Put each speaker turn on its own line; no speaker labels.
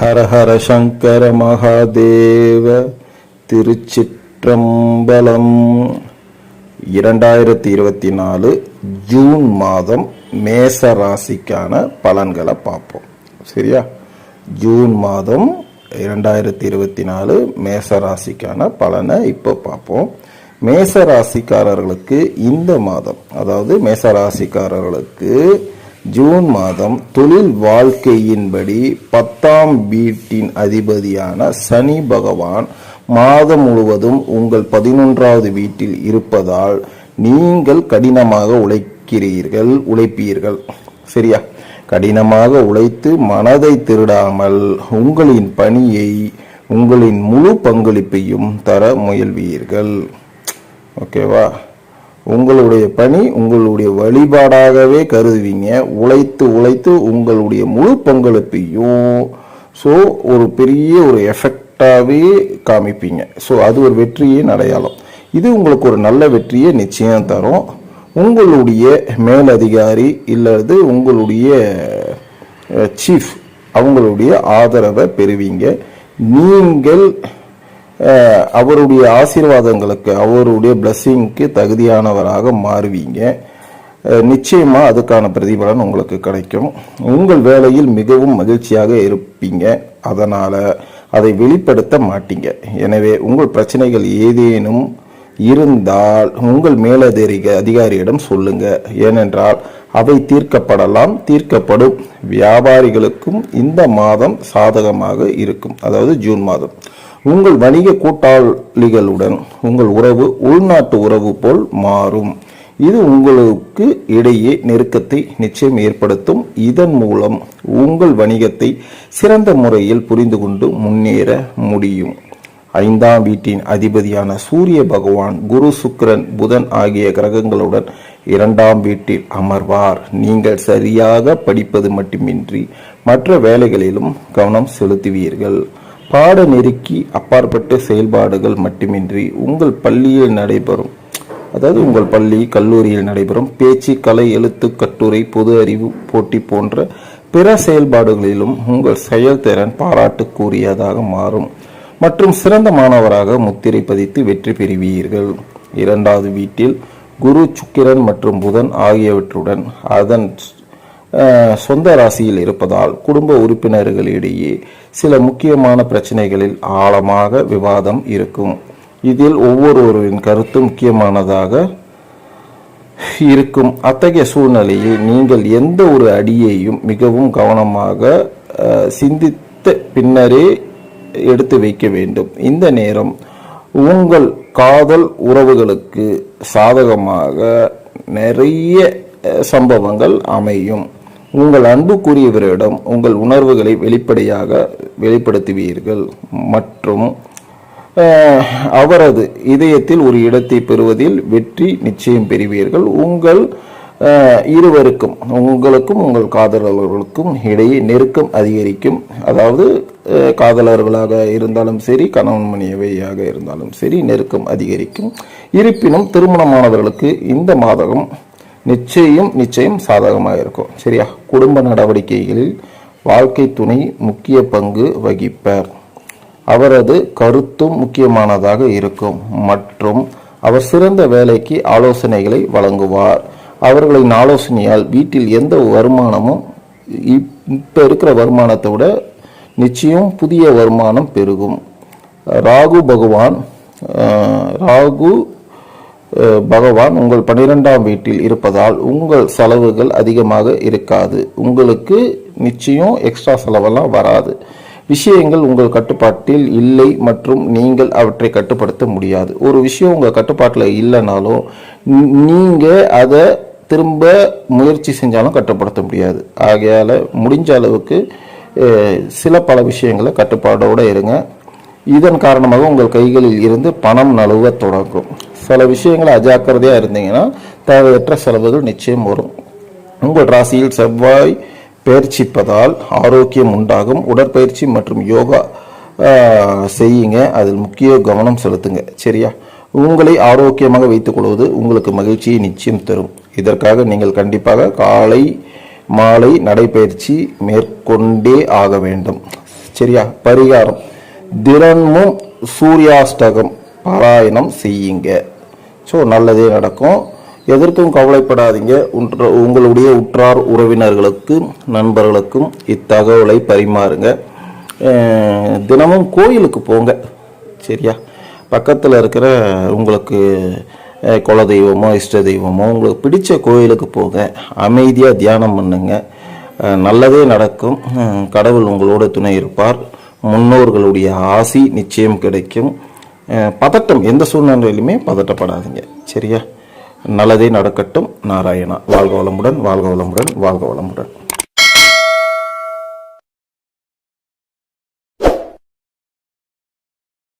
ஹர ஹர சங்கர மகாதேவ திருச்சிற்றம்பலம். இரண்டாயிரத்தி இருபத்தி நாலு ஜூன் மாதம் மேச ராசிக்கான பலன்களை பார்ப்போம். சரியா? ஜூன் மாதம் இரண்டாயிரத்தி இருபத்தி நாலு மேச ராசிக்கான பலனை இப்போ பார்ப்போம். மேச ராசிக்காரர்களுக்கு இந்த மாதம் அதாவது மேச ராசிக்காரர்களுக்கு ஜூன் மாதம் தொழில் வாழ்க்கையின்படி பத்தாம் வீட்டின் அதிபதியான சனி பகவான் மாதம் முழுவதும் உங்கள் பதினொன்றாவது வீட்டில் இருப்பதால் நீங்கள் கடினமாக உழைக்கிறீர்கள் உழைப்பீர்கள். சரியா? கடினமாக உழைத்து மனதை திருடாமல் உங்களின் பணியை உங்களின் முழு பங்களிப்பையும் தர முயல்வீர்கள். ஓகேவா? உங்களுடைய பணி உங்களுடைய வழிபாடாகவே கருதுவீங்க. உழைத்து உழைத்து உங்களுடைய முழு பங்களிப்பையும் ஸோ ஒரு பெரிய ஒரு எஃபெக்டாகவே காமிப்பீங்க. ஸோ அது ஒரு வெற்றியின் அடையாளம். இது உங்களுக்கு ஒரு நல்ல வெற்றியை நிச்சயம் தரும். உங்களுடைய மேலதிகாரி இல்லது உங்களுடைய சீஃப் அவங்களுடைய ஆதரவை பெறுவீங்க. நீங்கள் அவருடைய ஆசீர்வாதங்களுக்கு அவருடைய பிளஸ்ஸிங்க்கு தகுதியானவராக மாறுவீங்க. நிச்சயமாக அதுக்கான பிரதிபலன் உங்களுக்கு கிடைக்கும். உங்கள் வேலையில் மிகவும் மகிழ்ச்சியாக இருப்பீங்க. அதனால் அதை வெளிப்படுத்த மாட்டீங்க. எனவே உங்கள் பிரச்சனைகள் ஏதேனும் இருந்தால் உங்கள் மேலதிக அதிகாரியிடம் சொல்லுங்க. ஏனென்றால் அவை தீர்க்கப்படலாம் தீர்க்கப்படும். வியாபாரிகளுக்கும் இந்த மாதம் சாதகமாக இருக்கும். அதாவது ஜூன் மாதம். உங்கள் வணிக கூட்டாளிகளுடன் உங்கள் உறவு உள்நாட்டு உறவு போல் மாறும். இது உங்களுக்கு இடையே நெருக்கத்தை நிச்சயம் ஏற்படுத்தும். இதன் மூலம் உங்கள் வணிகத்தை சிறந்த முறையில் புரிந்து கொண்டு முன்னேற முடியும். ஐந்தாம் வீட்டின் அதிபதியான சூரிய பகவான் குரு சுக்கிரன் புதன் ஆகிய கிரகங்களுடன் இரண்டாம் வீட்டில் அமர்வார். நீங்கள் சரியாக படிப்பது மட்டுமின்றி மற்ற வேலைகளிலும் கவனம் செலுத்துவீர்கள். பாட நெருக்கி அப்பாற்பட்ட செயல்பாடுகள் மட்டுமின்றி உங்கள் பள்ளியில் நடைபெறும். அதாவது உங்கள் பள்ளி கல்லூரியில் நடைபெறும் பேச்சு கலை எழுத்து கட்டுரை பொது அறிவு போட்டி போன்ற பிற செயல்பாடுகளிலும் உங்கள் செயல்திறன் பாராட்டுக்குரியதாக மாறும். மற்றும் சிறந்த மாணவராக முத்திரை பதித்து வெற்றி பெறுவீர்கள். இரண்டாவது வீட்டில் குரு சுக்கிரன் மற்றும் புதன் ஆகியவற்றுடன் அதன் சொந்த ராசியில் இருப்பதால் குடும்ப உறுப்பினர்களிடையே சில முக்கியமான பிரச்சனைகளில் ஆழமாக விவாதம் இருக்கும். இதில் ஒவ்வொருவரின் கருத்து முக்கியமானதாக இருக்கும். அத்தகைய சூழ்நிலையில் நீங்கள் எந்த ஒரு அடியையும் மிகவும் கவனமாக சிந்தித்த பின்னரே எடுத்து வைக்க வேண்டும். இந்த நேரம் உங்கள் காதல் உறவுகளுக்கு சாதகமாக நிறைய சம்பவங்கள் அமையும். உங்கள் அன்புக்குரியவரிடம் உங்கள் உணர்வுகளை வெளிப்படையாக வெளிப்படுத்துவீர்கள். மற்றும் அவரது இதயத்தில் ஒரு இடத்தை பெறுவதில் வெற்றி நிச்சயம் பெறுவீர்கள். உங்கள் இருவருக்கும் உங்களுக்கும் உங்கள் காதலர்களுக்கும் இடையே நெருக்கம் அதிகரிக்கும். அதாவது காதலர்களாக இருந்தாலும் சரி கணவன் மனைவியாக இருந்தாலும் சரி நெருக்கம் அதிகரிக்கும். இருப்பினும் திருமணமானவர்களுக்கு இந்த மாதகம் நிச்சயம் நிச்சயம் சாதகமாக இருக்கும் சரியா? குடும்ப நடவடிக்கைகளில் வாழ்க்கை துணை முக்கிய பங்கு வகிப்பர். அவரது கருத்தும் முக்கியமானதாக இருக்கும். மற்றும் அவர் சிறந்த வேலைக்கு ஆலோசனைகளை வழங்குவார். அவர்களின் ஆலோசனையால் வீட்டில் எந்த வருமானமும் இப்போ இருக்கிற வருமானத்தை விட நிச்சயம் புதிய வருமானம் பெருகும். ராகு பகவான் ராகு பகவான் உங்கள் பன்னிரெண்டாம் வீட்டில் இருப்பதால் உங்கள் செலவுகள் அதிகமாக இருக்காது. உங்களுக்கு நிச்சயம் எக்ஸ்ட்ரா செலவெல்லாம் வராது. விஷயங்கள் உங்கள் கட்டுப்பாட்டில் இல்லை மற்றும் நீங்கள் அவற்றை கட்டுப்படுத்த முடியாது. ஒரு விஷயம் உங்கள் கட்டுப்பாட்டில் இல்லைனாலும் நீங்கள் அதை திரும்ப முயற்சி செஞ்சாலும் கட்டுப்படுத்த முடியாது. ஆகையால் முடிஞ்ச அளவுக்கு சில பல விஷயங்களை கட்டுப்பாடோடு இருங்க. இதன் காரணமாக உங்கள் கைகளில் இருந்து பணம் நழுவ தொடங்கும். சில விஷயங்களை அஜாக்கிரதையாக இருந்தீங்கன்னா தேவையற்ற செலவுகள் நிச்சயம் வரும். உங்கள் ராசியில் செவ்வாய் பயிற்சிப்பதால் ஆரோக்கியம் உண்டாகும். உடற்பயிற்சி மற்றும் யோகா செய்யுங்க. அதில் முக்கிய கவனம் செலுத்துங்க. சரியா? உங்களை ஆரோக்கியமாக வைத்துக் கொள்வது உங்களுக்கு மகிழ்ச்சியை நிச்சயம் தரும். இதற்காக நீங்கள் கண்டிப்பாக காலை மாலை நடைபயிற்சி மேற்கொண்டே ஆக வேண்டும். சரியா? பரிகாரம். தினமும் சூர்யாஷ்டகம் பாராயணம் செய்யுங்க. ஸோ நல்லதே நடக்கும். எதற்கும் கவலைப்படாதீங்க. உற்ற உங்களுடைய உற்றார் உறவினர்களுக்கும் நண்பர்களுக்கும் இத்தகவலை பரிமாறுங்க. தினமும் கோயிலுக்கு போங்க. சரியா? பக்கத்தில் இருக்கிற உங்களுக்கு குலதெய்வமோ இஷ்ட தெய்வமோ உங்களுக்கு பிடித்த கோயிலுக்கு போங்க. அமைதியாக தியானம் பண்ணுங்க. நல்லதே நடக்கும். கடவுள் உங்களோட துணை இருப்பார். முன்னோர்களுடைய ஆசி நிச்சயம் கிடைக்கும். பதட்டம். எந்த சூழ்நிலையிலுமே பதட்டப்படாதீங்க. சரியா? நல்லதே நடக்கட்டும். நாராயணா வாழ்க வளமுடன் வாழ்க வளமுடன் வாழ்க வளமுடன்.